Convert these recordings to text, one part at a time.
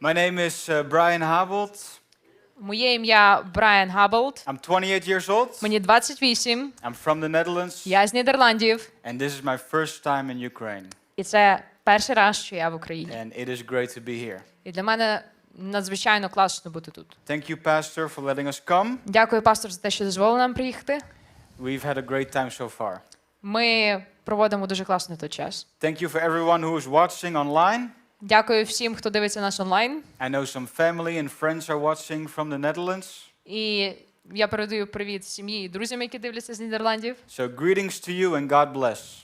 My name is uh, Brian Habold. Моє ім'я Брайан Габолд. I'm 28 years old. Мені 28. I'm from the Netherlands. Я з Нідерландів. And this is my first time in Ukraine. І це перший раз, що я в Україні. And it is great to be here. І для мене надзвичайно класно бути тут. Thank you, Pastor, for letting us come. Дякую, пастор, за те, що дозволив нам приїхати. We've had a great time so far. Ми проводимо дуже класний тут час. Thank you for everyone who is watching online. Дякую всім, хто дивиться нас онлайн. I know some family and friends are watching from the Netherlands. І я передаю привіт сім'ї і друзям, які дивляться з Нідерландів. So, greetings to you and God bless.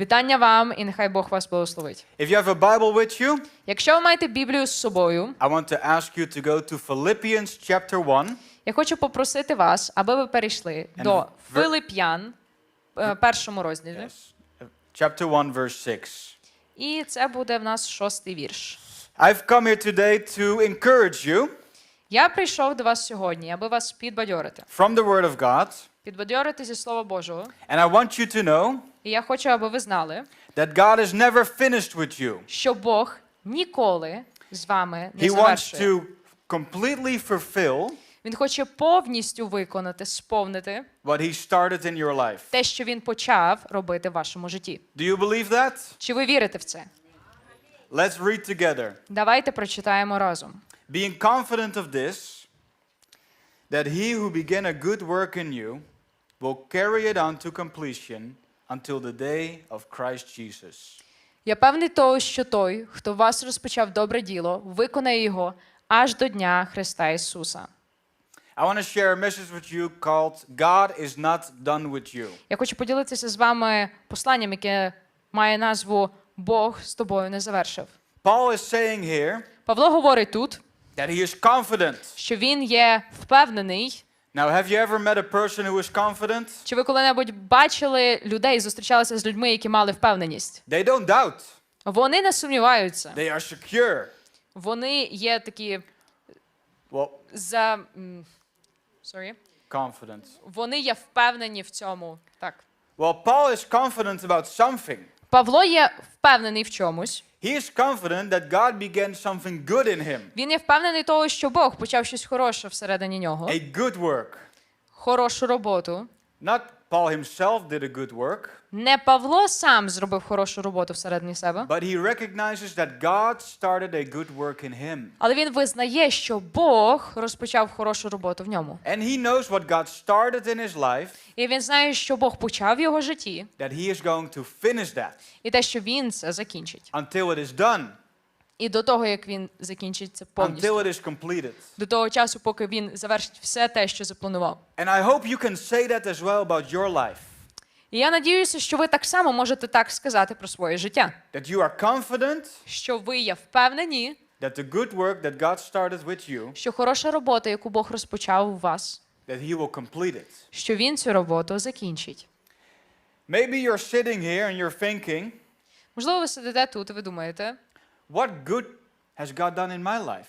Вітання вам і нехай Бог вас благословить. If you have a Bible with you, Якщо ви маєте Біблію з собою, I want to ask you to go to Philippians chapter 1. я хочу попросити вас, аби ви перейшли And до Филип'ян, е, першому розділі. Yes. Chapter 1, verse 6. І це буде в нас шостий вірш. I've come here today to encourage you Я прийшов до вас сьогодні, аби вас підбадьорити. from the Word of God. Підбадьорити зі Слова Божого. And I want you to know І я хочу, аби ви знали, that God is never finished with you. що Бог ніколи з вами не He wants завершує. to completely fulfill Він хоче повністю виконати, сповнити what He started in your life. те, що він почав робити в вашому житті. Do you believe that? Чи ви вірите в це? Let's read together. Давайте прочитаємо разом. Being confident of this, that He who began a good work in you will carry it on to completion until the day of Christ Jesus. Я певний того, що той, хто в вас розпочав добре діло, виконає його аж до дня Христа Ісуса. I want to share a message with you called God is not done with you. Я хочу поділитися з вами посланням, яке має назву Бог з тобою не завершив. Paul is saying here Павло говорить тут, that he is confident. що він є впевнений. Now, have you ever met a person who is confident? Чи ви коли-небудь бачили людей, зустрічалися з людьми, які мали впевненість? They don't doubt, Вони не сумніваються. they are secure. Вони є такі Well, за м, sorry. confident. Вони є впевнені в цьому. Так. Well, Paul is confident about something. Павло є впевнений в чомусь. He is confident that God began something good in him, Він є впевнений того, що Бог почав щось хороше всередині нього, a good work. хорошу роботу. Not Paul himself did a good work, Не Павло сам зробив хорошу роботу всередині себе, but he recognizes that God started a good work in him. але він визнає, що Бог розпочав хорошу роботу в ньому. And he knows what God started in his life, І він знає, що Бог почав в його житті, that he is going to finish that і те, що він це закінчить. until it is done, І до того, як він закінчить це until it is completed. До того часу, поки він завершить все те, що запланував. And I hope you can say that as well about your life. І я надіюся, що ви так само можете так сказати про своє життя, That you are confident що ви є впевнені, that the good work that God started with you, що хороша робота, яку Бог розпочав у вас, that He will complete it. що він цю роботу закінчить. Maybe you're sitting here and you're thinking, Можливо, ви сидите тут і ви думаєте, what good has God done in my life?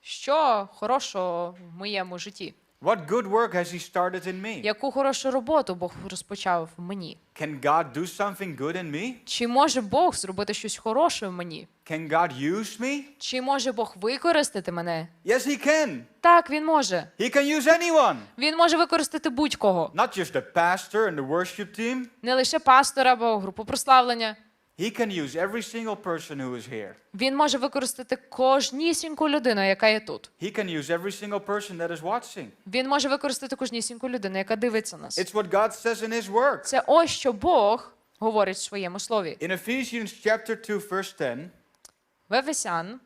що хорошого в моєму житті, What good work has He started in me? яку хорошу роботу Бог розпочав в мені. Can God do something good in me? Чи може Бог зробити щось хороше в мені? Can God use me? Чи може Бог використати мене? Yes, He can. Так, він може. He can use anyone, Він може використати будь-кого, not just the pastor and the worship team. не лише пастора або групу прославлення. He can use every single person who is here. Він може використати кожнісіньку людину, яка є тут. He can use every single person that is watching. Він може використати кожнісіньку людину, яка дивиться нас. It's what God says in His Word. Це ось що Бог говорить в своєму слові. In Ephesians chapter 2, verse 10, В Ефесян,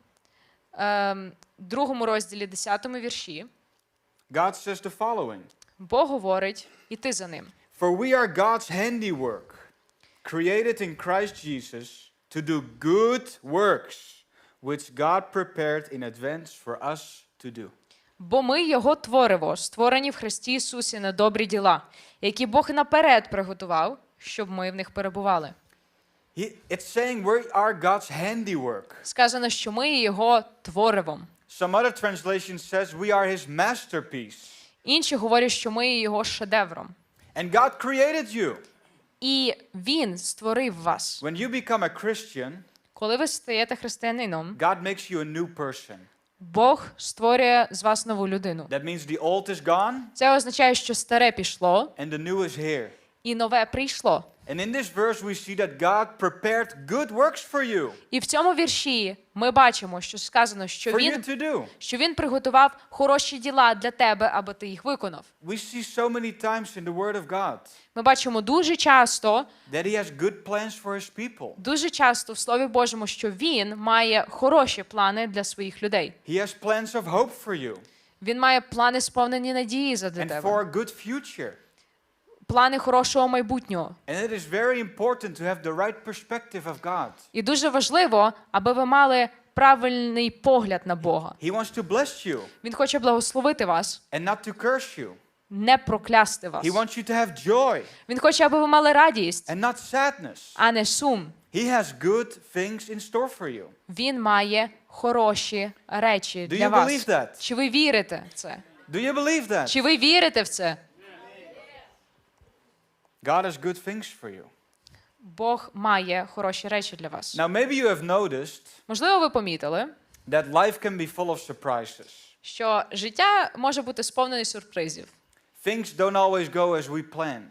ем, другому розділі, 10 вірші, God says the following Бог говорить, іти за ним. For we are God's handiwork, created in Christ Jesus to do good works, which God prepared in advance for us to do. Бо ми його твориво, створені в Христі Ісусі на добрі діла, які Бог наперед приготував, щоб ми в них перебували. He, it's saying we are God's handiwork. Сказано, що ми його творивом. Some other translation says we are His masterpiece. Інші говорять, що ми є його шедевром. And God created you. І він створив вас. When you become a Christian, Коли ви стаєте християнином, God makes you a new person. Бог створює з вас нову людину. That means the old is gone Це означає, що старе пішло and the new is here. і нове прийшло. And in this verse, we see that God prepared good works for you, І в цьому вірші ми бачимо, що сказано, що for you він, to do. що він приготував хороші діла для тебе, аби ти їх виконав. We see so many times in the Word of God Ми бачимо дуже часто, that He has good plans for His people. дуже часто в Слові Божому, що він має хороші плани для своїх людей. He has plans of hope for you Він має плани сповнені надії задля and тебе, for a good future. Плани хорошого майбутнього. And it is very important to have the right perspective of God. І дуже важливо, аби ви мали правильний погляд на Бога. He wants to bless you Він хоче благословити вас, and not to curse you. не проклясти вас. He wants you to have joy Він хоче, аби ви мали радість, and not sadness. а не сум. He has good things in store for you. Він має хороші речі Do для you вас. believe that? Чи ви вірите в це? Do you believe that? Чи ви вірите в це? God has good things for you. Бог має хороші речі для вас. Now, maybe you have noticed Можливо, ви помітили, that life can be full of surprises. що життя може бути сповнене сюрпризів. Things don't always go as we plan.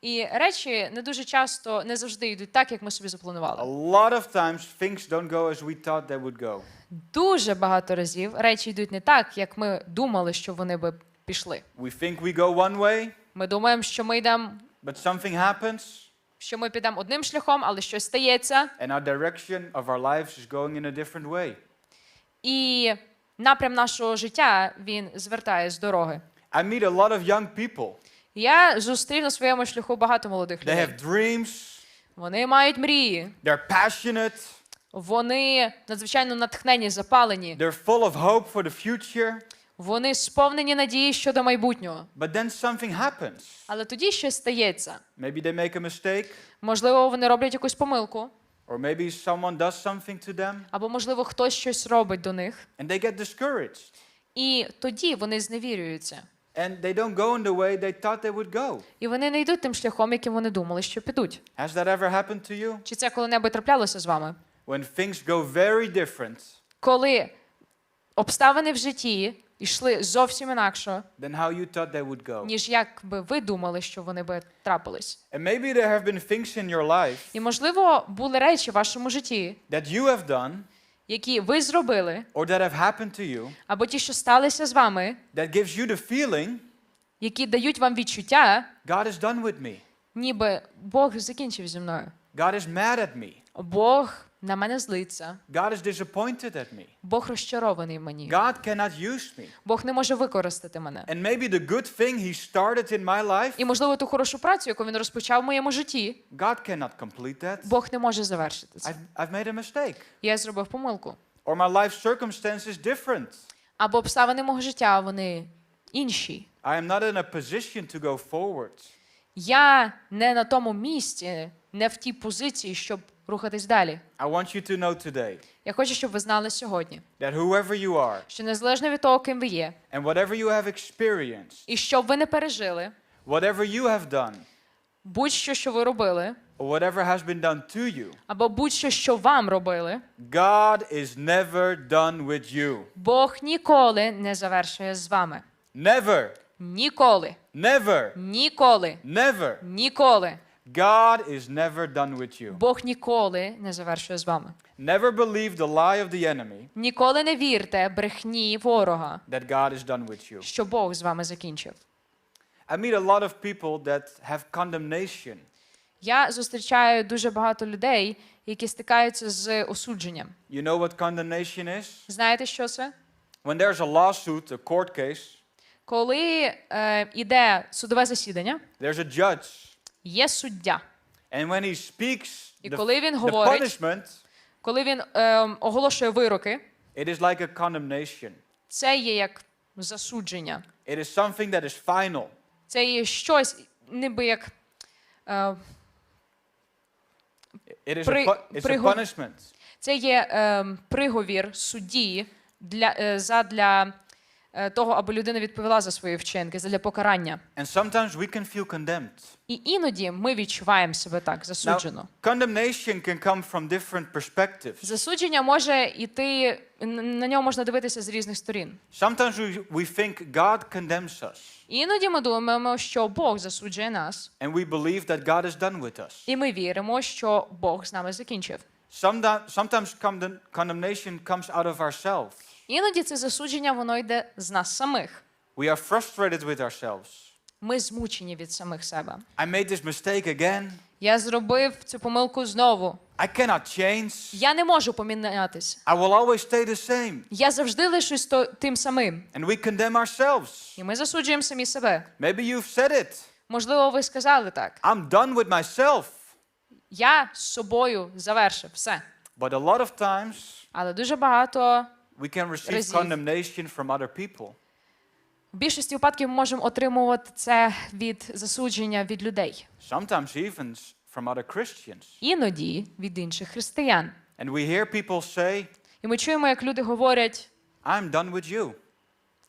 І речі не дуже часто, не завжди йдуть так, як ми собі A lot of times, things don't go as we thought they would go. Дуже багато разів речі йдуть не так, як ми думали, що вони би пішли. We think we go one way, Ми думаємо, що ми йдемо, but something happens, що ми підемо одним шляхом, але щось стається, and our direction of our lives is going in a different way. і напрям нашого життя він звертає з дороги. I meet a lot of young people. Я зустрів на своєму шляху багато молодих They have dreams, Вони мають мрії, they're passionate, вони надзвичайно натхнені, запалені, they're full of hope for the future, вони сповнені надії щодо майбутнього. but then something happens. Але тоді щось стається. Maybe they make a mistake, Можливо, вони роблять якусь помилку, or maybe someone does something to them, або, можливо, хтось щось робить до них. and they get discouraged. І тоді вони зневірюються. And they don't go in the way they thought they would go. І вони не йдуть тим шляхом, яким вони думали, що підуть. Has that ever happened to you? Чи це коли-небудь траплялося з вами? When things go very different Коли обставини в житті йшли зовсім інакше, than how you thought they would go. ніж як би ви думали, що вони би трапились. And maybe there have been things in your life І, можливо, були речі в вашому житті, that you have done які ви зробили, or that have happened to you або ті, що сталися з вами, that gives you the feeling які дають вам відчуття, God is done with me. ніби Бог закінчив зі мною. God is mad at me. Бог на мене злиться. God is disappointed at me. Бог розчарований мені. God cannot use me. Бог не може використати мене. And maybe the good thing he started in my life, І, можливо, ту хорошу працю, яку він розпочав в моєму житті, God cannot complete that. Бог не може завершити це. I've, I've made a mistake. Я зробив помилку. Or my life circumstance is different. Або обставини мого життя, вони інші. I am not in a position to go forward. Я не на тому місці, не в тій позиції, щоб рухатись далі. I want you to know today Я хочу, щоб ви знали сьогодні, that whoever you are що незалежно від того, ким ви є, and whatever you have experienced, і що б ви не пережили, whatever you have done, будь-що, що ви робили, or whatever has been done to you, або будь-що, що вам робили, God is never done with you. Бог ніколи не завершує з вами. Never, Ніколи. never, Ніколи. never. Ніколи. God is never done with you. Бог ніколи не завершує з вами. Never believe the lie of the enemy Ніколи не вірте брехні ворога, that God is done with you. що Бог з вами закінчив. I meet a lot of people that have condemnation. Я зустрічаю дуже багато людей, які стикаються з осудженням. You know what condemnation is? Знаєте, що це? When there's a lawsuit, a court case, Коли е, іде судове засідання, there's a judge. є суддя. And when he speaks І the, коли він the говорить- punishment, Коли він е, оголошує вироки, it is like a condemnation. це є як засудження. It is something that is final. Це є щось, ніби як е, It is При- a, pu- it's a punishment. Це є е, приговір судді для, е, задля того, аби людина відповіла за свої вчинки, для покарання. And sometimes we can feel condemned. І іноді ми відчуваємо себе так, засуджено. Now, condemnation can come from different perspectives. Засудження може йти, на нього можна дивитися з різних сторін. Sometimes we, we think God condemns us, Іноді ми думаємо, що Бог засуджує нас, and we believe that God is done with us. і ми віримо, що Бог з нами закінчив. Sometimes, sometimes condemn- condemnation comes out of ourselves. Іноді це засудження воно йде з нас самих. We are frustrated with ourselves. Ми змучені від самих себе. I made this mistake again. Я зробив цю помилку знову. I cannot change. Я не можу помінятися. I will always stay the same. Я завжди лишусь то, тим самим. And we condemn ourselves. І ми засуджуємо самі себе. Maybe you've said it. Можливо, ви сказали так. I'm done with myself. Я з собою завершив все. But a lot of times Але дуже багато we can receive Разів. condemnation from other people. в більшості випадків ми можемо отримувати це від засудження від людей, Sometimes even from other Christians. іноді від інших християн. And we hear people say, І ми чуємо, як люди говорять: I'm done with you.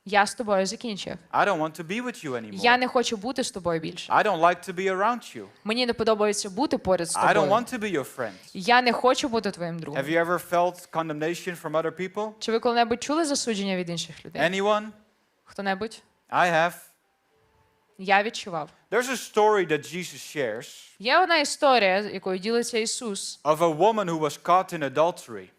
Я з тобою закінчив. I don't want to be with you anymore. Я не хочу бути з тобою більше. I don't like to be around you. Мені не подобається бути поряд з I don't want to be your friend. Я не хочу бути твоїм другом. Have you ever felt condemnation from other people? Чи ви коли-небудь чули засудження від інших людей? Anyone? Хто-небудь? I have. Я відчував. There's a story that Jesus shares Є одна історія, якою ділиться Ісус, of a woman who was caught in adultery.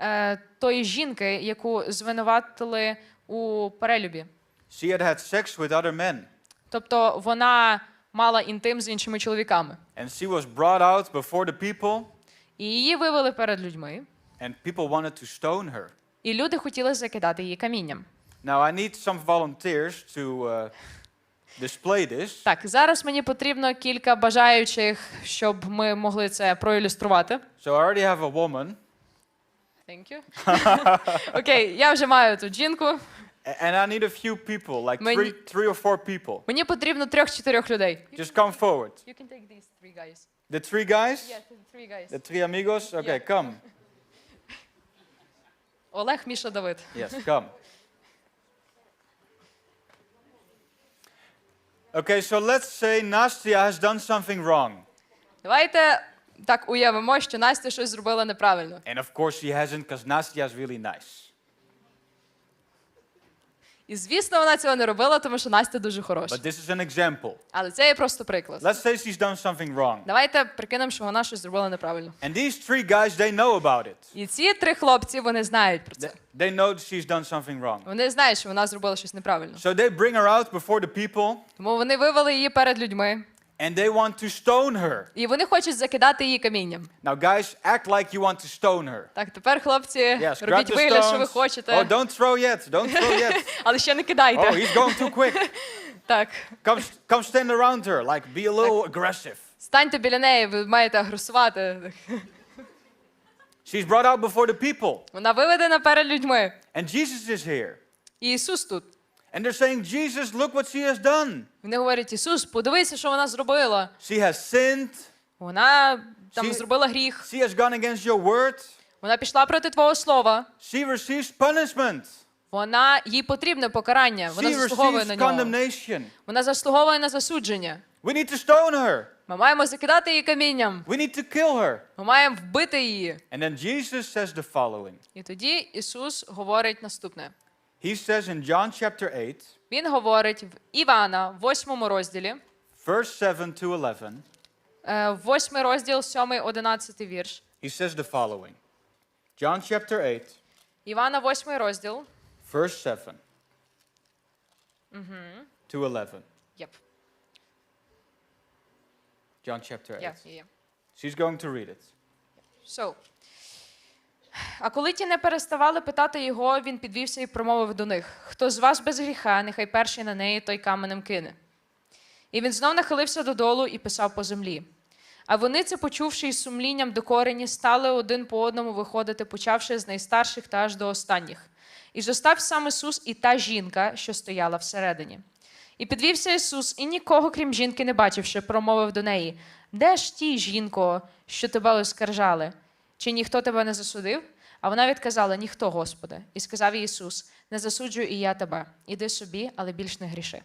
е, тої жінки, яку звинуватили у перелюбі. She had had sex with other men, Тобто вона мала інтим з іншими чоловіками. and she was brought out before the people, І її вивели перед людьми, and people wanted to stone her. і люди хотіли закидати її камінням. Now, I need some volunteers to uh, display this. Так, зараз мені потрібно кілька бажаючих, щоб ми могли це проілюструвати. So, I already have a woman, Thank you. Окей, я вже маю тут жінку. a- and I need a few people, like Many- three, three or four people. Мені потрібно трьох-чотирьох людей. Just come forward. You can take these three guys. The three guys? Yeah, three guys. The three amigos? Okay, come. Олег, Міша, Давид. Yes, come. Okay, so let's say Nastia has done something wrong. Давайте так уявимо, що Настя щось зробила неправильно. And of course she hasn't, because Nastia is really nice. І звісно, вона цього не робила, тому що Настя дуже хороша. But this is an example. Але це є просто приклад. Let's say she's done something wrong. Давайте прикинемо, що вона щось зробила неправильно. And these three guys, they know about it. І ці три хлопці вони знають про це. they know she's done something wrong. Вони знають, що вона зробила щось неправильно. So they bring her out before the people Тому вони вивели її перед людьми, and they want to stone her. і вони хочуть закидати її камінням. Now, guys, act like you want to stone her. Так, тепер, хлопці, Yes, grab робіть the вигляд, що ви stones. хочете, Oh, don't throw yet. Don't throw yet. але ще не Oh, кидайте. he's going too quick. Так. Come, come stand around her, like be a little aggressive. Станьте біля неї, ви маєте агресувати. She's brought out before the people, Вона виведена перед людьми. and Jesus is here. І Ісус тут. And they're saying, Jesus, look what she has done. Вони говорять: Ісус, подивися, що вона зробила. She has sinned. Вона там Всі- зробила гріх. She has gone against your word. Вона пішла проти Твого слова. She receives punishment. Вона їй потрібне покарання. Вона She заслуговує на нього. Вона заслуговує на засудження. We need to stone her. Ми маємо закидати її камінням. We need to kill her. Ми маємо вбити її. And then Jesus says the following. І тоді Ісус говорить наступне. He says in John chapter 8, Він говорить в Івана, в 8 розділі, verse 7 to 11, е, 8 розділ, 7, 11 вірш. he says the following. John chapter 8, Івана, 8 розділ. verse 7 to 11. Єп, John chapter 8. є, є, є. She's going to read it. So. А коли ті не переставали питати його, він підвівся і промовив до них: Хто з вас без гріха, нехай перший на неї той каменем кине. І він знов нахилився додолу і писав по землі. А вони, це почувши із сумлінням до корені, стали один по одному виходити, почавши з найстарших та аж до останніх. І зостав сам Ісус і та жінка, що стояла всередині. І підвівся Ісус, і нікого, крім жінки, не бачивши, промовив до неї: Де ж ті, жінко, що тебе оскаржали? Чи ніхто тебе не засудив? А вона відказала: Ніхто, Господи. І сказав Ісус: Не засуджую і я тебе. Іди собі, але більш не гріши.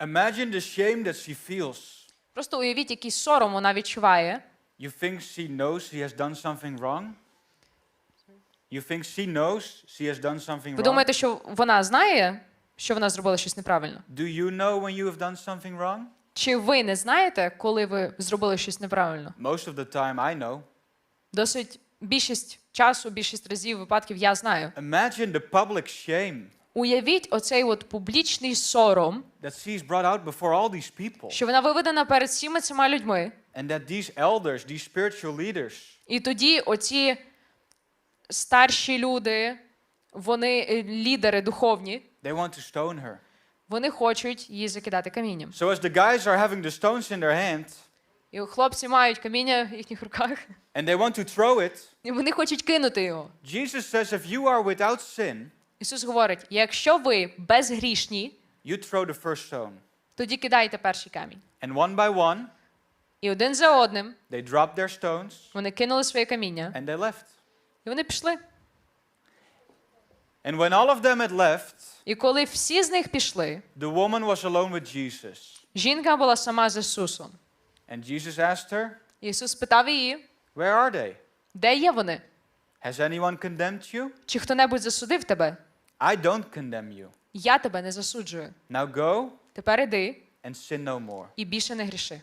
Imagine the shame that she feels. Просто уявіть, який сором вона відчуває. You think she knows she has done something wrong? You think she knows she has done something Ви wrong? думаєте, що вона знає, що вона зробила щось неправильно? Do you know when you have done something wrong? Чи ви не знаєте, коли ви зробили щось неправильно? Most of the time I know. Досить більшість часу, більшість разів випадків я знаю. Imagine the public shame Уявіть оцей от публічний сором, that she's brought out before all these people. що вона виведена перед всіма цими людьми. And that these elders, these spiritual leaders, І тоді оці старші люди, вони е, лідери духовні, they want to stone her. вони хочуть її закидати камінням. So as the guys are having the stones in their hand І хлопці мають каміння в їхніх руках, and they want to throw it, і вони хочуть кинути його. Jesus says if you are without sin, Ісус говорить: якщо ви безгрішні, you throw the first stone. тоді кидайте перший камінь. And one by one, І один за одним they dropped their stones вони кинули своє каміння, and they left. і вони пішли. And when all of them had left, І коли всі з них пішли, the woman was alone with Jesus. жінка була сама з Ісусом. And Jesus asked her, Ісус питав її, Where are they? де є вони? Has anyone condemned you? Чи хто-небудь засудив тебе? I don't condemn you. Я тебе не засуджую. Now go Тепер іди and sin no more. і більше не гріши.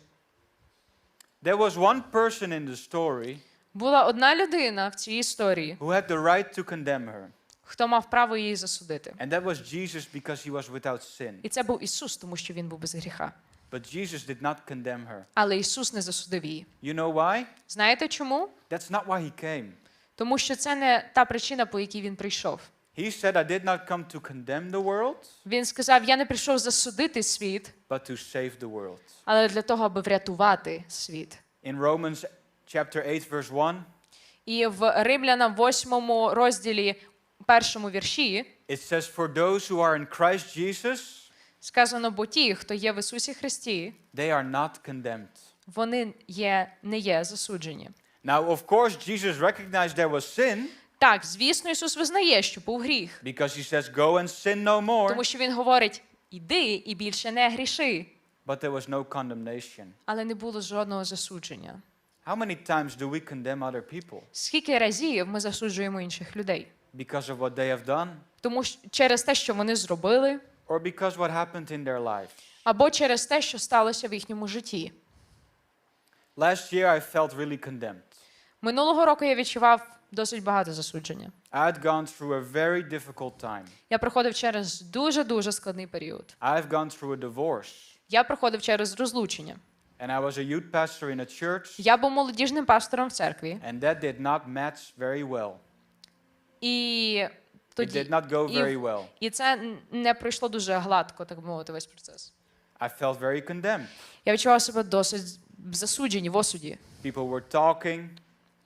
There was one person in the story Була одна людина в цій історії, who had the right to condemn her. хто мав право її засудити. And that was Jesus because he was without sin. І це був Ісус, тому що він був без гріха. But Jesus did not condemn her. Але Ісус не засудив її. You know why? Знаєте чому? That's not why he came. Тому що це не та причина, по якій він прийшов. He said, I did not come to condemn the world, Він сказав: Я не прийшов засудити світ, but to save the world. але для того, аби врятувати світ. In Romans chapter 8, verse 1, І в Римлянам 8 розділі, першому вірші, it says, For those who are in Christ Jesus, сказано: бо ті, хто є в Ісусі Христі, they are not condemned. вони є, не є засуджені. Now, of course, Jesus recognized there was sin Так, звісно, Ісус визнає, що був гріх, because he says, Go and sin no more. тому що Він говорить: іди і більше не гріши. But there was no condemnation. Але не було жодного засудження. How many times do we condemn other people? Скільки разів ми засуджуємо інших людей? Because of what they have done Тому що через те, що вони зробили, or because what happened in their life? або через те, що сталося в їхньому житті. Last year, I felt really condemned. Минулого року я відчував досить багато засудження. I had gone through a very difficult time. Я проходив через дуже дуже складний період. I've gone through a divorce. Я проходив через розлучення. And I was a youth pastor in a church, Я був молодіжним пастором в церкві, and that did not match very well. і It did not go very well. і це не пройшло дуже гладко, так мовити, весь процес. I felt very condemned. Я відчував себе досить в засудженні, в осуді. People were talking,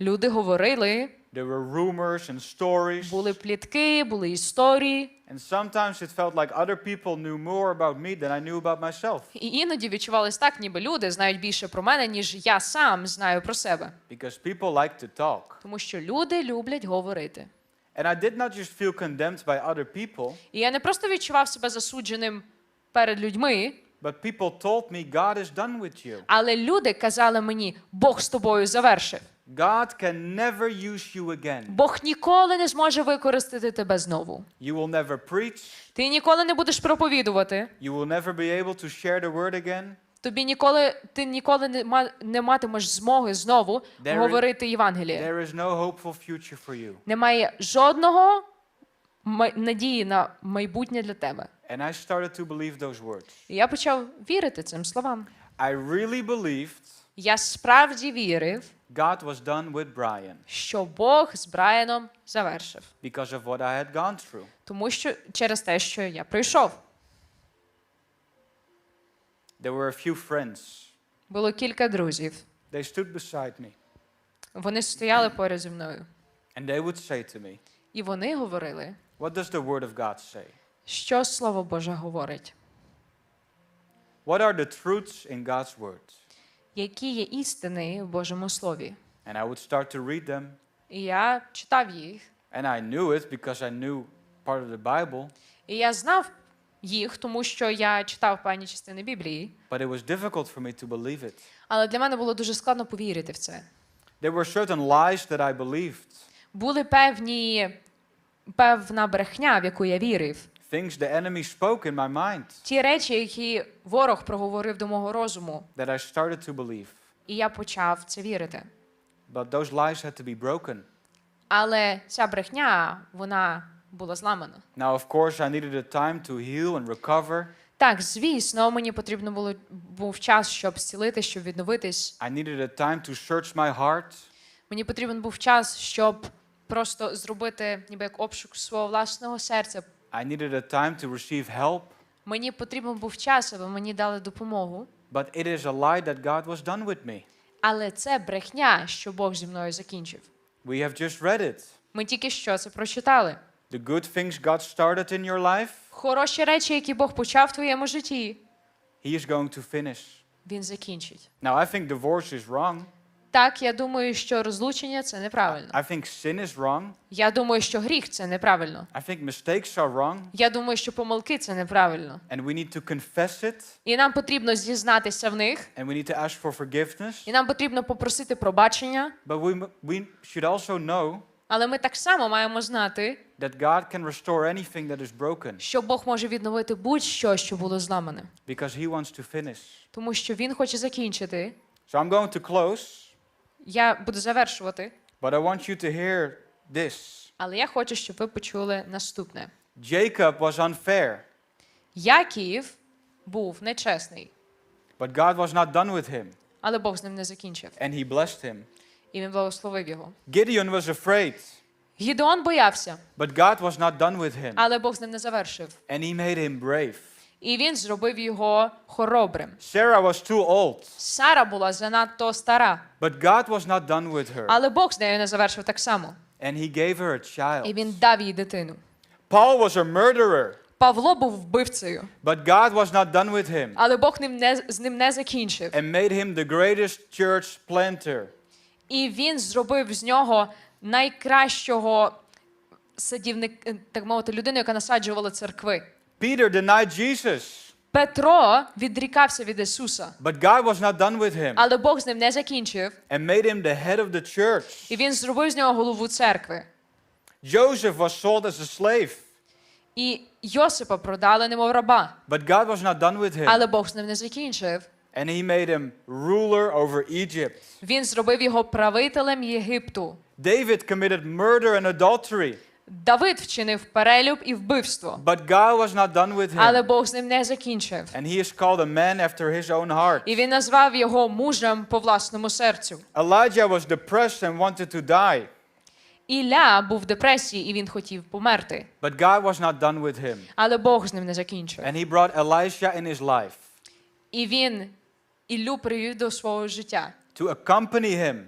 Люди говорили, there were rumors and stories. були плітки, були історії. And sometimes it felt like other people knew more about me than I knew about myself. І іноді відчувалось так, ніби люди знають більше про мене, ніж я сам знаю про себе. Because people like to talk. Тому що люди люблять говорити. And I did not just feel condemned by other people, І я не просто відчував себе засудженим перед людьми, but people told me God is done with you. але люди казали мені, Бог з тобою завершив. God can never use you again. Бог ніколи не зможе використати тебе знову. You will never preach. Ти ніколи не будеш проповідувати. You will never be able to share the word again. Тобі ніколи ти ніколи не, ма- не матимеш змоги знову There говорити Євангеліє. There is no hopeful future for you. Немає жодного надії на майбутнє для тебе. And I started to believe those words. І я почав вірити цим словам. I really believed Я справді вірив, God was done with Brian що Бог з Брайаном завершив, because of what I had gone through. тому що через те, що я прийшов. There were a few friends. Було кілька друзів. They stood beside me Вони стояли поряд зі мною, and they would say to me, і вони говорили, What does the word of God say? що Слово Боже говорить, What are the truths in God's word? які є істини в Божому Слові. And I would start to read them І я читав їх. And I knew it because I knew part of the Bible, І я знав їх, тому що я читав певні частини Біблії. but it was difficult for me to believe it. Але для мене було дуже складно повірити в це. There were certain lies that I believed, Були певні певна брехня, в яку я вірив. things the enemy spoke in my mind Ті речі, які ворог проговорив до мого розуму, that I started to believe. і я почав це вірити. But those lies had to be broken. Але ця брехня, вона була зламана. Now, of course, I needed a time to heal and recover. Так, звісно, мені потрібно було був час, щоб зцілити, щоб відновитись. I needed a time to search my heart. Мені потрібен був час, щоб просто зробити ніби як обшук свого власного серця. I needed a time to receive help. Мені потрібен був час, аби мені дали допомогу. But it is a lie that God was done with me. Але це брехня, що Бог зі мною закінчив. We have just read it. Ми тільки що це прочитали. The good things God started in your life, Хороші речі, які Бог почав в твоєму житті, He is going to finish. він закінчить. Now, I think divorce is wrong. Так, я думаю, що розлучення це неправильно. I think sin is wrong. Я думаю, що гріх це неправильно. I think mistakes are wrong. Я думаю, що помилки це неправильно. And we need to confess it. І нам потрібно зізнатися в них, And we need to ask for forgiveness. і нам потрібно попросити пробачення. But we, we should also know Але ми так само маємо знати, that God can restore anything that is broken що Бог може відновити будь-що, що було зламане, because He wants to finish. тому що Він хоче закінчити. So I'm going to close, Я буду завершувати, but I want you to hear this. але я хочу, щоб ви почули наступне: Jacob was unfair, Яків був нечесний, but God was not done with him, але Бог з ним не закінчив, and He blessed him. і він благословив його. Gideon was afraid, Гідеон боявся, but God was not done with him, але Бог з ним не завершив. and He made him brave. І він зробив його хоробрим. Sarah was too old, Сара була занадто стара, but God was not done with her, але Бог з нею не завершив так само. and He gave her a І child. він дав їй дитину. Paul was a murderer, Павло був вбивцею, but God was not done with him, але Бог ним не, з ним не закінчив. and made him the greatest church planter. І він зробив з нього найкращого садівника, так мовити, людину, яка насаджувала церкви. Peter denied Jesus, Петро відрікався від Ісуса, but God was not done with him, але Бог з ним не закінчив, and made him the head of the church. і він зробив з нього голову церкви. Joseph was sold as a slave, І Йосипа продали немов раба, but God was not done with him, але Бог з ним не закінчив. and He made him ruler over Egypt. Він зробив його правителем Єгипту. David committed murder and adultery, Давид вчинив перелюб і вбивство, but God was not done with але him, Бог з ним не закінчив. and he is called a man after his own heart. І він назвав його мужем по власному серцю. Elijah was depressed and wanted to die, Ілля був в депресії і він хотів померти, but God was not done with him, але Бог з ним не закінчив. and He brought Elisha in his life І він Іллю привів до свого життя to accompany him,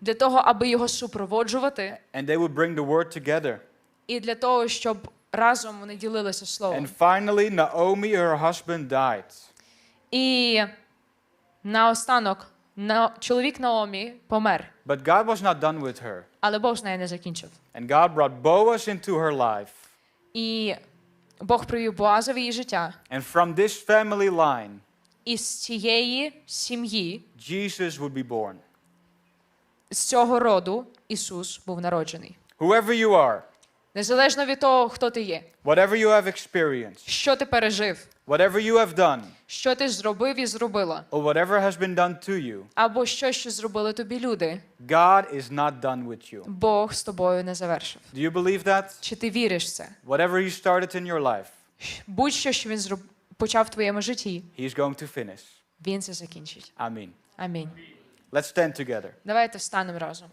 для того, аби його супроводжувати, and they would bring the word together. і для того, щоб разом вони ділилися словом. And finally, Naomi, her husband, died. І наостанок на... чоловік Наомі помер, But God was not done with her. але Бог з нею не закінчив. And God brought Boaz into her life. І Бог привів Боаза в її життя. And from this family line, І з цієї сім'ї, Jesus would be born. з цього роду Ісус був народжений. Whoever you are, Незалежно від того, хто ти є, whatever you have experienced, що ти пережив, whatever you have done, що ти зробив і зробила, or whatever has been done to you, або що, що зробили тобі люди, God is not done with you. Бог з тобою не завершив. Do you believe that? Чи ти віриш в це? Whatever He started in your life, Будь-що, що він зроб... почав в твоєму житті, He's going to finish. він це закінчить. Amen. Амінь. Let's stand together. Давайте встанемо разом.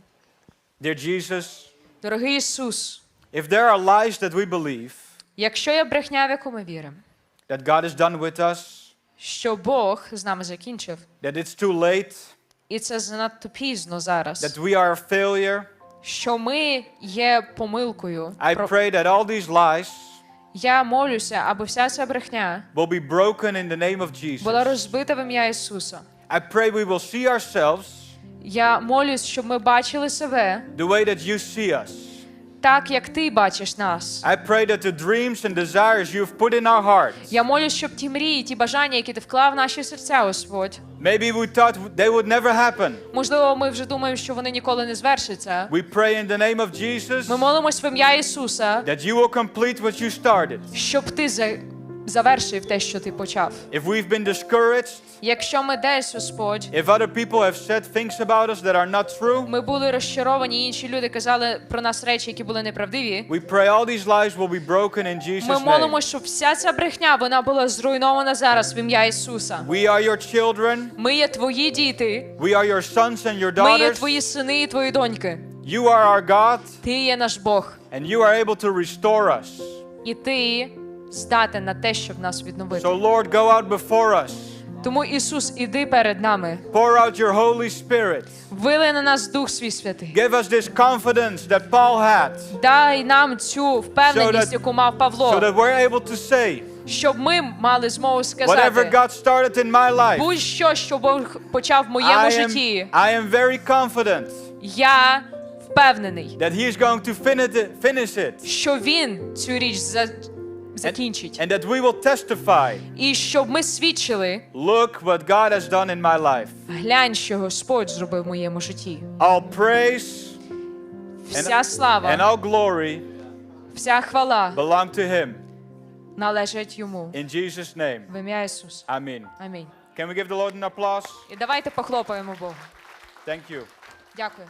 Dear Jesus, Дорогий Ісус, if there are lies that we believe, якщо є брехня, в яку ми віримо, that God is done with us, що Бог з нами закінчив, that it's too late, і це занадто пізно зараз, that we are a failure, що ми є помилкою. I Про- pray that all these lies Я молюся, аби вся ця брехня will be broken in the name of була Jesus. розбита в ім'я Ісуса. I pray we will see ourselves Я молюсь, щоб ми бачили себе the way that you see us. Так, як ти бачиш нас. I pray that the dreams and desires you've put in our hearts, Я молюсь, щоб ті мрії, ті бажання, які ти вклав в наші серця, Господь. maybe we thought they would never happen. Можливо, ми вже думаємо, що вони ніколи не звершаться. We pray in the name of Jesus Ми молимось в ім'я Ісуса, that you will complete what you started. щоб ти завершив те, що ти почав. If we've been discouraged, Якщо ми десь, Господь, if other people have said things about us that are not true, ми були розчаровані, інші люди казали про нас речі, які були неправдиві. we pray all these lies will be broken in Ми Jesus' name. молимося, щоб вся ця брехня вона була зруйнована зараз в ім'я Ісуса. We are your children. Ми є твої діти, We are your sons and your ми є daughters. твої сини і твої доньки. You are our God, Ти є наш Бог, and you are able to restore us. і ти здатен на те, щоб нас відновити. So, Lord, go out before us. Тому Ісус, іди перед нами, Pour out your Holy Spirit. вили на нас Дух Свій Святий. Give us this confidence that Paul had, Дай нам цю впевненість, So that- яку мав so Павло, that we're able to say, щоб ми мали змогу whatever сказати, God started in my life, будь-що, що Бог почав в моєму I am, житті, I am very confident я впевнений, that He is going to finish it, finish it що Він цю річ за- закінчить. and that we will testify. І щоб ми свідчили, Look what God has done in my life. глянь, що Господь зробив в моєму житті. All praise Вся and all glory вся хвала belong to Him. належить йому. In Jesus' name, В ім'я Ісуса. Amen. Амінь. Can we give the Lord an applause? І давайте похлопаємо Богу. Thank you. Дякую.